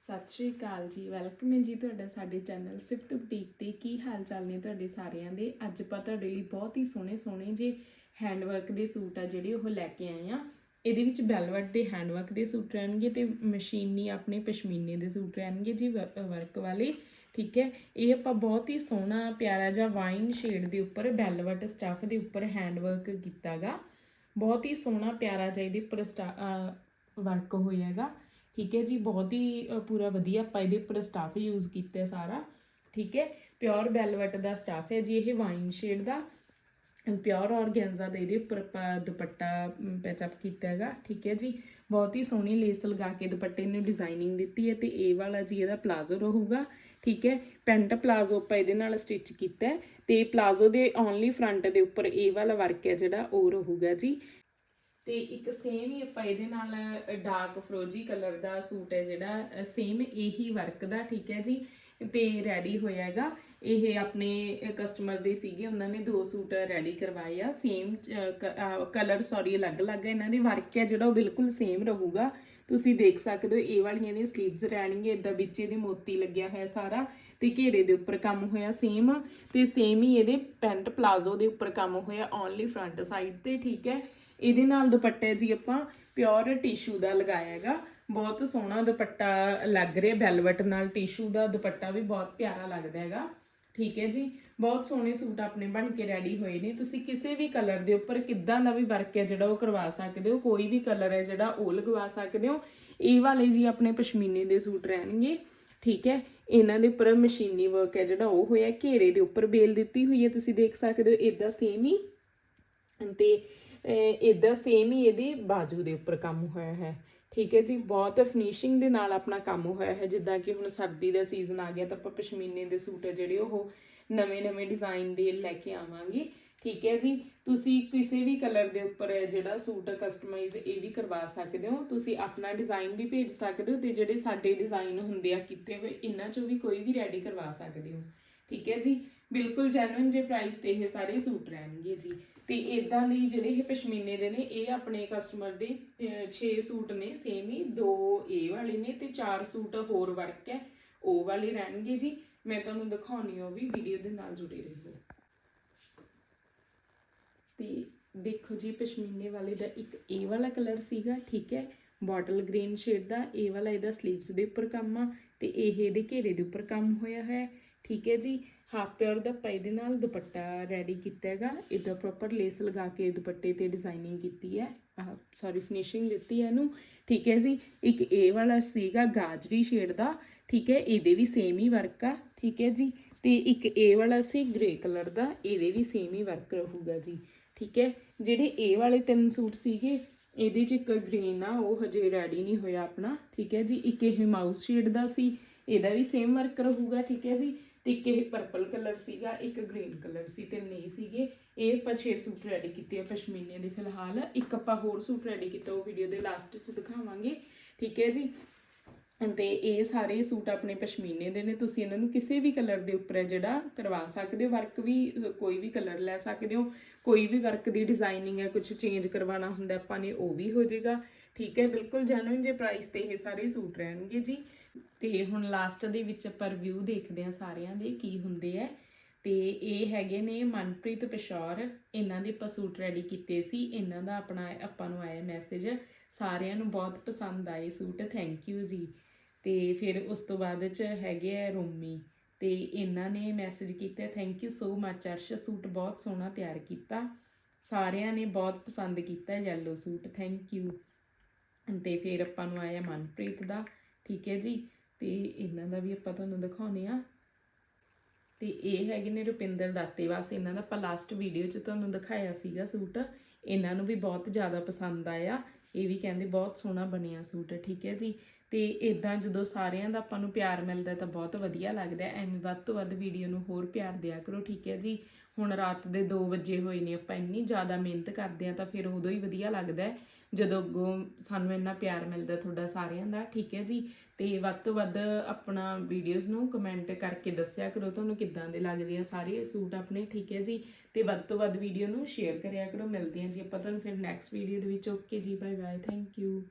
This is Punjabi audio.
ਸਤਿ ਸ਼੍ਰੀ ਅਕਾਲ ਜੀ। ਵੈਲਕਮ ਹੈ ਜੀ ਤੁਹਾਡਾ ਸਾਡੇ ਚੈਨਲ ਸਿਫਤ ਬੁਟੀਕ ਤੇ। ਕੀ ਹਾਲ ਚਾਲ ਨੇ ਤੁਹਾਡੇ ਸਾਰਿਆਂ ਦੇ? ਅੱਜ ਆਪਾਂ ਤੁਹਾਡੇ ਲਈ ਬਹੁਤ ਹੀ ਸੋਹਣੇ ਸੋਹਣੇ ਜੇ ਹੈਂਡਵਰਕ ਦੇ ਸੂਟ ਆ ਜਿਹੜੇ ਉਹ ਲੈ ਕੇ ਆਏ ਆ। ਇਹਦੇ ਵਿੱਚ ਬੈਲਵਟ ਦੇ ਹੈਂਡਵਰਕ ਦੇ ਸੂਟ ਰਹਿਣਗੇ ਤੇ ਮਸ਼ੀਨੀ ਆਪਣੇ ਪਸ਼ਮੀਨੇ ਦੇ ਸੂਟ ਰਹਿਣਗੇ ਜੀ ਵਰਕ ਵਾਲੇ। ਠੀਕ ਹੈ? ਇਹ ਆਪਾਂ ਬਹੁਤ ਹੀ ਸੋਹਣਾ, ਪਿਆਰਾ ਜਿਹਾ ਵਾਈਨ ਸ਼ੇਡ ਦੇ ਉੱਪਰ ਬੈਲਵਟ ਸਟਫ ਦੇ ਉੱਪਰ ਹੈਂਡਵਰਕ ਕੀਤਾਗਾ ਬਹੁਤ ਹੀ ਸੋਹਣਾ, ਪਿਆਰਾ ਜਿਹਾ ਇਹਦੇ ਉੱਪਰ ਵਰਕ ਹੋਇਆਗਾ ਠੀਕ ਹੈ ਜੀ, ਬਹੁਤ ਹੀ ਪੂਰਾ ਵਧੀਆ ਆਪਾਂ ਇਹਦੇ ਉੱਪਰ ਸਟਾਫ ਯੂਜ਼ ਕੀਤਾ ਸਾਰਾ, ਠੀਕ ਹੈ। ਪਿਓਰ ਬੈਲਵਟ ਦਾ ਸਟਾਫ ਹੈ ਜੀ, ਇਹ ਵਾਈਨ ਸ਼ੇਡ ਦਾ। ਪਿਓਰ ਔਰਗੈਂਜ਼ਾ ਦਾ ਇਹਦੇ ਉੱਪਰ ਆਪਾਂ ਦੁਪੱਟਾ ਪੈਚਅਪ ਕੀਤਾ ਹੈਗਾ, ਠੀਕ ਹੈ ਜੀ। ਬਹੁਤ ਹੀ ਸੋਹਣੀ ਲੇਸ ਲਗਾ ਕੇ ਦੁਪੱਟੇ ਨੂੰ ਡਿਜ਼ਾਈਨਿੰਗ ਦਿੱਤੀ ਹੈ ਤੇ ਇਹ ਵਾਲਾ ਜੀ ਇਹਦਾ ਪਲਾਜ਼ੋ ਰਹੂਗਾ, ਠੀਕ ਹੈ। ਪੈਂਟ ਪਲਾਜ਼ੋ ਆਪਾਂ ਇਹਦੇ ਨਾਲ ਸਟਿਚ ਕੀਤਾ ਹੈ ਤੇ ਪਲਾਜ਼ੋ ਦੇ ਓਨਲੀ ਫਰੰਟ ਦੇ ਉੱਪਰ ਇਹ ਵਾਲਾ ਵਰਕ ਹੈ ਜਿਹੜਾ, ਉਹ ਰਹੂਗਾ ਜੀ। ਤੇ ਇੱਕ ਸੇਮ ਹੀ ਆਪਾਂ ਇਹਦੇ ਨਾਲ ਡਾਰਕ ਫਰੋਜੀ ਕਲਰ ਦਾ ਸੂਟ ਹੈ ਜਿਹੜਾ ਸੇਮ ਇਹੀ ਵਰਕ ਦਾ, ਠੀਕ ਹੈ ਜੀ? ਤੇ ਰੈਡੀ ਹੋਇਆ ਹੈਗਾ। ਇਹ ਆਪਣੇ ਕਸਟਮਰ ਦੇ ਸੀਗੇ, ਉਹਨਾਂ ਨੇ ਦੋ ਸੂਟ ਰੈਡੀ ਕਰਵਾਏ ਆ। ਸੇਮ ਕਲਰ ਸੌਰੀ ਅਲੱਗ-ਅਲੱਗ ਇਹਨਾਂ ਦੇ ਵਰਕ ਹੈ, ਜਿਹੜਾ ਉਹ ਬਿਲਕੁਲ ਸੇਮ ਰਹੂਗਾ। ਤੁਸੀਂ ਦੇਖ ਸਕਦੇ ਹੋ, ਇਹ ਵਾਲੀਆਂ ਦੀ ਸਲੀਵਸ ਰਹਿਣਗੇ ਇਦਾਂ ਵਿੱਚ ਇਹਦੇ ਮੋਤੀ ਲੱਗਿਆ ਹੋਇਆ ਸਾਰਾ। ਤੇ ਘੇਰੇ ਦੇ ਉੱਪਰ ਕੰਮ ਹੋਇਆ ਸੇਮ ਤੇ ਸੇਮ ਹੀ ਇਹਦੇ ਪੈਂਟ ਪਲਾਜ਼ੋ ਦੇ ਉੱਪਰ ਕੰਮ ਹੋਇਆ ਓਨਲੀ ਫਰੰਟ ਸਾਈਡ ਤੇ, ਠੀਕ ਹੈ? ਇਹਦੇ ਨਾਲ ਦੁਪੱਟਾ ਜੀ ਆਪਾਂ ਪਿਓਰ ਟਿਸ਼ੂ ਦਾ ਲਗਾਇਆ ਹੈਗਾ। ਬਹੁਤ ਸੋਹਣਾ ਦੁਪੱਟਾ ਲੱਗ ਰਿਹਾ ਵੈਲਵਟ ਨਾਲ ਟਿਸ਼ੂ ਦਾ ਦੁਪੱਟਾ ਵੀ ਬਹੁਤ ਪਿਆਰਾ ਲੱਗਦਾ ਹੈਗਾ। ਠੀਕ ਹੈ ਜੀ? ਬਹੁਤ ਸੋਹਣੇ ਸੂਟ ਆਪਣੇ ਬਣ ਕੇ ਰੈਡੀ ਹੋਏ ਨੇ। ਤੁਸੀਂ ਕਿਸੇ ਵੀ ਕਲਰ ਦੇ ਉੱਪਰ ਕਿੱਦਾਂ ਦਾ ਵੀ ਵਰਕ ਹੈ ਜਿਹੜਾ ਉਹ ਕਰਵਾ ਸਕਦੇ ਹੋ, ਕੋਈ ਵੀ ਕਲਰ ਹੈ ਜਿਹੜਾ ਉਹ ਲਗਵਾ ਸਕਦੇ ਹੋ। ਇਹ ਵਾਲੇ ਜੀ ਆਪਣੇ ਪਸ਼ਮੀਨੇ ਦੇ ਸੂਟ ਰਹਿਣਗੇ। ਠੀਕ ਹੈ? ਇਹਨਾਂ ਦੇ ਉੱਪਰ ਮਸ਼ੀਨੀ ਵਰਕ ਹੈ ਜਿਹੜਾ ਉਹ ਹੋਇਆ। ਘੇਰੇ ਦੇ ਉੱਪਰ ਬੇਲ ਦਿੱਤੀ ਹੋਈ ਹੈ। ਤੁਸੀਂ ਦੇਖ ਸਕਦੇ ਹੋ ਇਦਾਂ ਸੇਮ ਹੀ। ਤੇ ਇਦਾਂ ਸੇਮ ਹੀ ਇਹਦੇ ਬਾਜੂ ਦੇ ਉੱਪਰ ਕੰਮ ਹੋਇਆ ਹੈ। ਠੀਕ ਹੈ ਜੀ? ਬਹੁਤ ਫਿਨਿਸ਼ਿੰਗ ਦੇ ਨਾਲ ਆਪਣਾ ਕੰਮ ਹੋਇਆ ਹੈ। ਜਿੱਦਾਂ ਕਿ ਹੁਣ ਸਰਦੀ ਦਾ ਸੀਜ਼ਨ ਆ ਗਿਆ ਤਾਂ ਆਪਾਂ ਪਸ਼ਮੀਨੇ ਦੇ ਸੂਟ ਹੈ ਜਿਹੜੇ ਉਹ ਨਵੇਂ-ਨਵੇਂ ਡਿਜ਼ਾਈਨ ਦੇ ਲੈ ਕੇ ਆਵਾਂਗੇ। ਠੀਕ ਹੈ ਜੀ। ਤੁਸੀਂ ਕਿਸੇ ਵੀ ਕਲਰ ਦੇ ਉੱਪਰ ਜਿਹੜਾ ਸੂਟ ਕਸਟਮਾਈਜ਼ ਇਹ ਵੀ ਕਰਵਾ ਸਕਦੇ ਹੋ। ਤੁਸੀਂ ਆਪਣਾ ਡਿਜ਼ਾਈਨ ਵੀ ਭੇਜ ਸਕਦੇ ਹੋ ਤੇ ਜਿਹੜੇ ਸਾਡੇ ਡਿਜ਼ਾਈਨ ਹੁੰਦੇ ਆ ਕੀਤੇ ਹੋਏ, ਇਹਨਾਂ ਚੋਂ ਵੀ ਕੋਈ ਵੀ ਰੈਡੀ ਕਰਵਾ ਸਕਦੇ ਹੋ। ਠੀਕ ਹੈ ਜੀ। ਬਿਲਕੁਲ ਜੈਨੂਇਨ ਜੇ ਪ੍ਰਾਈਸ ਤੇ ਇਹ ਸਾਰੇ ਸੂਟ ਰਹਿਣਗੇ ਜੀ। ਤੇ ਇਦਾਂ ਦੇ ਜਿਹੜੇ ਇਹ ਪਸ਼ਮੀਨੇ ਦੇ ਨੇ, ਇਹ ਆਪਣੇ ਕਸਟਮਰ ਦੇ 6 ਸੂਟ ਨੇ ਸੇਮ ਹੀ, ਦੋ ਇਹ ਵਾਲੇ ਨੇ ਤੇ 4 ਸੂਟ ਹੋਰ ਵਰਕ ਹੈ, ਉਹ ਵਾਲੇ ਰਹਿਣਗੇ ਜੀ। ਮੈਂ ਤੁਹਾਨੂੰ ਦਿਖਾਉਣੀ ਉਹ ਵੀ ਵੀਡੀਓ ਦੇ ਨਾਲ ਜੁੜੇ ਰਹੋ। ਤੇ ਦੇਖੋ ਜੀ, ਪਸ਼ਮੀਨੇ ਵਾਲੇ ਦਾ ਇੱਕ ਇਹ ਵਾਲਾ ਕਲਰ ਸੀਗਾ, ਠੀਕ ਹੈ? ਬੋਟਲ ਗ੍ਰੀਨ ਸ਼ੇਡ ਦਾ, ਇਹ ਵਾਲਾ ਇਹਦਾ 슬ੀਵਸ ਦੇ ਉੱਪਰ ਕੰਮ ਆ ਤੇ ਇਹ ਇਹਦੇ ਘੇਰੇ ਦੇ ਉੱਪਰ ਕੰਮ ਹੋਇਆ ਹੈ, ਠੀਕ ਹੈ ਜੀ? ਹਾਫ ਪਿਓਰ ਦਾ ਪਾਈ ਦੇ ਨਾਲ, ਦੁਪੱਟਾ ਰੈਡੀ ਕੀਤਾ ਹੈਗਾ। ਇਹਦਾ ਪ੍ਰੋਪਰ ਲੇਸ ਲਗਾ ਕੇ ਦੁਪੱਟੇ ਤੇ ਡਿਜ਼ਾਈਨਿੰਗ ਕੀਤੀ ਹੈ। ਸੌਰੀ ਫਿਨਿਸ਼ਿੰਗ ਦਿੱਤੀ ਹੈ ਇਹਨੂੰ, ਠੀਕ ਹੈ ਜੀ? ਇੱਕ ਇਹ ਵਾਲਾ ਸੀਗਾ ਗਾਜਰੀ ਸ਼ੇਡ ਦਾ, ਠੀਕ ਹੈ? ਇਹਦੇ ਵੀ ਸੇਮ ਹੀ ਵਰਕ ਆ, ਠੀਕ ਹੈ ਜੀ? ਤੇ ਇੱਕ ਇਹ ਵਾਲਾ ਸੀ ਗ੍ਰੇ ਕਲਰ ਦਾ, ਇਹਦੇ ਵੀ ਸੇਮ ਹੀ ਵਰਕ ਰਹੂਗਾ ਜੀ। ਠੀਕ ਹੈ? ਜਿਹੜੇ ਇਹ ਵਾਲੇ ਤਿੰਨ ਸੂਟ ਸੀਗੇ, ਇਹਦੇ 'ਚ ਇੱਕ ਗ੍ਰੀਨ ਆ, ਉਹ ਹਜੇ ਰੈਡੀ ਨਹੀਂ ਹੋਇਆ ਆਪਣਾ, ਠੀਕ ਹੈ ਜੀ? ਇੱਕ ਇਹ ਮਾਊਸ ਸ਼ੇਡ ਦਾ ਸੀ, ਇਹਦਾ ਵੀ ਸੇਮ ਵਰਕ ਰਹੂਗਾ, ਠੀਕ ਹੈ ਜੀ? ਤੇ ਇੱਕ ਇਹ ਪਰਪਲ ਕਲਰ ਸੀਗਾ, ਇੱਕ ਗ੍ਰੀਨ ਕਲਰ ਸੀ ਤੇ ਨਹੀਂ ਸੀਗੇ। ਇਹ ਆਪਾਂ 6 ਸੂਟ ਰੈਡੀ ਕੀਤੇ ਆ ਪਸ਼ਮੀਨੇ ਦੇ ਫਿਲਹਾਲ। ਇੱਕ ਆਪਾਂ ਹੋਰ ਸੂਟ ਰੈਡੀ ਕੀਤਾ, ਉਹ ਵੀਡੀਓ ਦੇ ਲਾਸਟ 'ਚ ਦਿਖਾਵਾਂਗੇ, ਠੀਕ ਹੈ ਜੀ? ਤੇ ਇਹ ਸਾਰੇ ਸੂਟ ਆਪਣੇ ਪਸ਼ਮੀਨੇ ਦੇ ਨੇ, ਤੁਸੀਂ ਇਹਨਾਂ ਨੂੰ ਕਿਸੇ ਵੀ ਕਲਰ ਦੇ ਉੱਪਰ ਹੈ ਜਿਹੜਾ ਕਰਵਾ ਸਕਦੇ ਹੋ। ਵਰਕ ਵੀ, ਕੋਈ ਵੀ ਕਲਰ ਲੈ ਸਕਦੇ ਹੋ। ਕੋਈ ਵੀ ਵਰਕ ਦੀ ਡਿਜ਼ਾਈਨਿੰਗ ਹੈ ਕੁਝ ਚੇਂਜ ਕਰਵਾਉਣਾ ਹੁੰਦਾ, ਆਪਾਂ ਨੇ ਉਹ ਵੀ ਹੋ ਜਾਏਗਾ। ਠੀਕ ਹੈ, ਬਿਲਕੁਲ ਜੈਨੂਇਨ ਜੇ ਪ੍ਰਾਈਸ ਤੇ ਇਹ ਸਾਰੇ ਸੂਟ ਰਹਿਣਗੇ ਜੀ। ਤੇ ਹੁਣ ਲਾਸਟ ਦੇ ਵਿੱਚ ਆਪਾਂ ਰਿਵਿਊ ਦੇਖਦੇ ਆ ਸਾਰਿਆਂ ਦੇ ਕੀ ਹੁੰਦੇ ਆ ਤੇ ਇਹ ਹੈਗੇ ਨੇ ਮਨਪ੍ਰੀਤ ਪਿਸ਼ੌਰ। ਇਹਨਾਂ ਦੇ ਆਪਾਂ ਸੂਟ ਰੈਡੀ ਕੀਤੇ ਸੀ। ਇਹਨਾਂ ਦਾ ਆਪਣਾ ਆਪਾਂ ਨੂੰ ਆਇਆ ਮੈਸੇਜ ਸਾਰਿਆਂ ਨੂੰ ਬਹੁਤ ਪਸੰਦ ਆਏ ਸੂਟ। ਥੈਂਕ ਯੂ ਜੀ। ਤੇ ਫਿਰ ਉਸ ਤੋਂ ਬਾਅਦ ਚ ਹੈਗੇ ਆ ਰੋਮੀ। ਤੇ ਇਹਨਾਂ ਨੇ ਮੈਸੇਜ ਕੀਤਾ thank you so much Arsh. Suit ਬਹੁਤ ਸੋਹਣਾ ਤਿਆਰ ਕੀਤਾ। ਸਾਰਿਆਂ ਨੇ ਬਹੁਤ ਪਸੰਦ ਕੀਤਾ ਯੈਲੋ ਸੂਟ। ਥੈਂਕ ਯੂ ਤੇ ਫਿਰ ਆਪਾਂ ਨੂੰ ਆਇਆ ਮਨਪ੍ਰੀਤ ਦਾ। ਠੀਕ ਹੈ ਜੀ? ਤੇ ਇਹਨਾਂ ਦਾ ਵੀ ਆਪਾਂ ਤੁਹਾਨੂੰ ਦਿਖਾਉਨੇ ਆ ਤੇ ਇਹ ਹੈਗੇ ਨੇ ਰੁਪਿੰਦਰ ਦਾਤੇ। ਵਾਸ ਇਹਨਾਂ ਦਾ ਆਪਾਂ ਲਾਸਟ ਵੀਡੀਓ 'ਚ ਤੁਹਾਨੂੰ ਦਿਖਾਇਆ ਸੀਗਾ ਸੂਟ। ਇਹਨਾਂ ਨੂੰ ਵੀ ਬਹੁਤ ਜ਼ਿਆਦਾ ਪਸੰਦ ਆਇਆ। ਇਹ ਵੀ ਕਹਿੰਦੇ ਬਹੁਤ ਸੋਹਣਾ ਬਣਿਆ ਸੂਟ। ਠੀਕ ਹੈ ਜੀ? ਤੇ ਇਦਾਂ ਜਦੋਂ ਸਾਰਿਆਂ ਦਾ ਆਪਾਂ ਨੂੰ ਪਿਆਰ ਮਿਲਦਾ ਤਾਂ ਬਹੁਤ ਵਧੀਆ ਲੱਗਦਾ ਐਵੇਂ ਵੱਧ ਤੋਂ ਵੱਧ ਵੀਡੀਓ ਨੂੰ ਹੋਰ ਪਿਆਰ ਦਿਆ ਕਰੋ, ਠੀਕ ਹੈ ਜੀ? ਹੁਣ ਰਾਤ ਦੇ 2 ਵਜੇ ਹੋਏ ਨੇ, ਆਪਾਂ ਇੰਨੀ ਜ਼ਿਆਦਾ ਮਿਹਨਤ ਕਰਦੇ ਆ ਤਾਂ ਫਿਰ ਉਦੋਂ ਹੀ ਵਧੀਆ ਲੱਗਦਾ ਹੈ, ਜਦੋਂ ਅੱਗੋਂ ਸਾਨੂੰ ਇੰਨਾ ਪਿਆਰ ਮਿਲਦਾ ਤੁਹਾਡਾ ਸਾਰਿਆਂ ਦਾ, ਠੀਕ ਹੈ ਜੀ? ਤੇ ਵੱਧ ਤੋਂ ਵੱਧ ਆਪਣਾ ਵੀਡੀਓਜ਼ ਨੂੰ ਕਮੈਂਟ ਕਰਕੇ ਦੱਸਿਆ ਕਰੋ, ਤੁਹਾਨੂੰ ਕਿੱਦਾਂ ਦੇ ਲੱਗਦੇ ਆ ਸਾਰੇ ਸੂਟ ਆਪਣੇ, ਠੀਕ ਹੈ ਜੀ? ਤੇ ਵੱਧ ਤੋਂ ਵੱਧ ਵੀਡੀਓ ਨੂੰ ਸ਼ੇਅਰ ਕਰਿਆ ਕਰੋ, ਮਿਲਦੇ ਹਾਂ ਜੀ ਆਪਾਂ ਤੁਹਾਨੂੰ ਫਿਰ ਨੈਕਸਟ ਵੀਡੀਓ ਦੇ ਵਿੱਚ ਓਕੇ ਜੀ ਬਾਏ ਬਾਏ ਥੈਂਕ ਯੂ